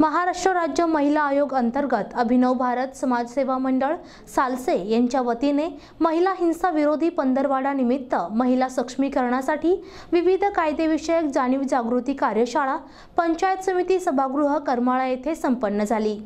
महाराष्ट्र राज्य महिला आयोग अंतर्गत अभिनव भारत समाजसेवा मंडळ सालसे यांच्या वतीने महिला हिंसा विरोधी पंधरवाडा निमित्त महिला सक्षमीकरणासाठी विविध कायदेविषयक जाणीव जागृती कार्यशाळा पंचायत समिती सभागृह करमाळा येथे संपन्न झाली.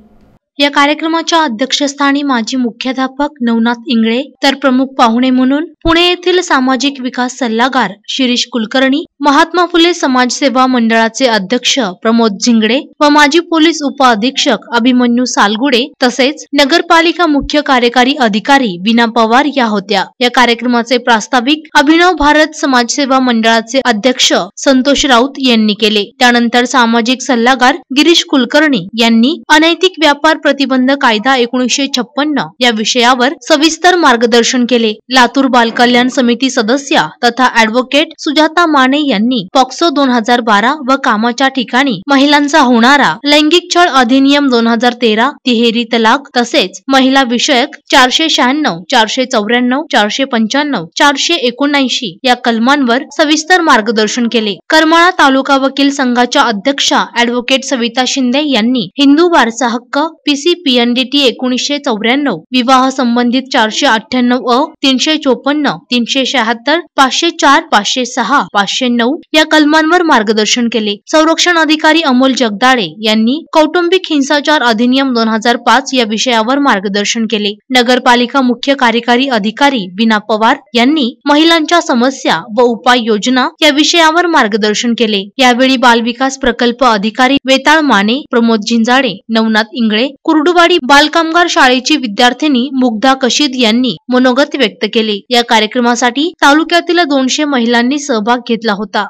या कार्यक्रमाच्या अध्यक्षस्थानी माजी मुख्याध्यापक नवनाथ इंगळे तर प्रमुख पाहुणे म्हणून पुणे येथील सामाजिक विकास सल्लागार शिरीष कुलकर्णी महात्मा फुले समाजसेवा मंडळाचे अध्यक्ष प्रमोद झिंगडे व माजी पोलीस उपअधीक्षक अभिमन्यू सालगुडे तसेच नगरपालिका मुख्य कार्यकारी अधिकारी विना पवार या होत्या. या कार्यक्रमाचे प्रास्ताविक अभिनव भारत समाजसेवा मंडळाचे अध्यक्ष संतोष राऊत यांनी केले. त्यानंतर सामाजिक सल्लागार गिरीश कुलकर्णी यांनी अनैतिक व्यापार प्रतिबंध कायदा एकोणीसशे छप्पन्न या विषयावर सविस्तर मार्गदर्शन केले. लातूर बालकल्याण समिती सदस्या तथा ऍडव्होकेट सुजाता माने यांनी पॉक्सो दोन हजार बारा व कामाच्या ठिकाणी महिलांचा होणारा लैंगिक छळ अधिनियम दोन हजार तेरा तिहेरी तलाक तसेच महिला विषयक चारशे शहाण्णव चारशे चौऱ्याण्णव चारशे पंच्याण्णव चारशे एकोणऐंशी या कलमांवर सविस्तर मार्गदर्शन केले. करमाळा तालुका वकील संघाच्या अध्यक्षा ऍडव्होकेट सविता शिंदे यांनी हिंदू वारसा हक्क पी. पीसी पीएनडीटी एकोणीसशे चौऱ्याण्णव विवाह संबंधित चारशे अठ्ठ्याण्णव अ तीनशे चोपन्न तीनशे शहात्तर पाचशे चार पाचशे सहा पाचशे नऊ या कलमांवर मार्गदर्शन केले. संरक्षण अधिकारी अमोल जगदाळे यांनी कौटुंबिक हिंसाचार अधिनियम दोन हजार पाच या विषयावर मार्गदर्शन केले. नगरपालिका मुख्य कार्यकारी अधिकारी विना पवार यांनी महिलांच्या समस्या व उपाययोजना या विषयावर मार्गदर्शन केले. यावेळी बालविकास प्रकल्प अधिकारी वेताळ माने प्रमोद झिंजाडे नवनाथ इंगळे कुर्डुवाडी बालकामगार शाळेची विद्यार्थिनी मुग्धा कशीद यांनी मनोगत व्यक्त केले. या कार्यक्रमासाठी तालुक्यातील दोनशे महिलांनी सहभाग घेतला होता.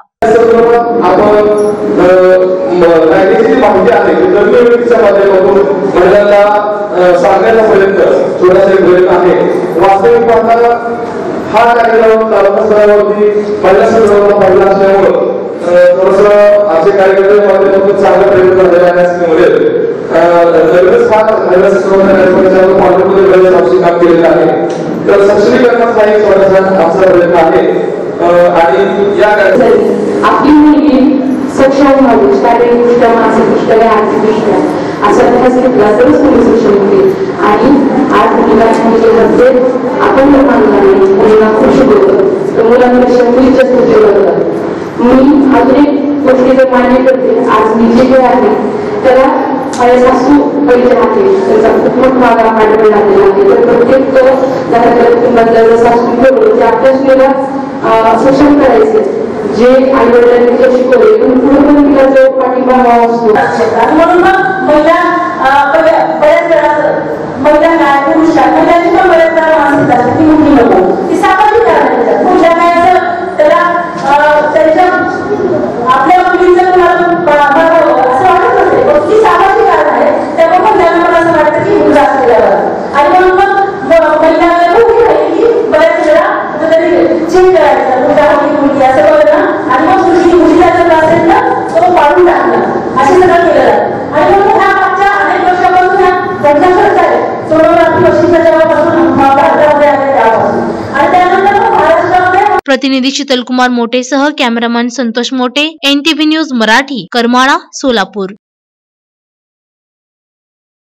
थोडासा आहे वास्तविक पाहता हा कार्यक्रम तालुका पहिल्या संदर्भात असल्यामुळं थोडस चांगला प्रयत्न झालेला आहे असं हा महिला संदर्भात कार्यक्रमाच्या पाठवमध्ये काम केलेलं आहे. तर सक्षमीकरणाचा एक थोडासा आमचा प्रयत्न आहे. आणि या आपली मुलगी सक्षम व्हावी शारीरिकदृष्ट्या मानसिकदृष्ट्या आणि आर्थिकदृष्ट्या घेतला तरच मुली सक्षम होतील आणि आज मुलीला म्हणजे आपण मानला नाही मुलीला खुश तर मुलांपेक्षा मुली जास्त मी अजून एक गोष्टी मान्य करते आज मी जे आहे त्याला माझ्या सासू पहिले आहे त्याचा खूप मोठा भागा पाठवला लागलेला आहे तर प्रत्येक घरातल्या कुटुंबातल्या जर सासू ठेवलं ते आपल्या मुलीला अं, सक्षम करायचे जे आई वडिलांनी जे शिकवले पण पुढे पण तिला जो पाठिंबा हवा असतो क्षेत्रात म्हणून मग प्रतिनिधी Shitalkumar मोटेसह cameraman Santosh Mote NTV news Marathi Karmala Solapur.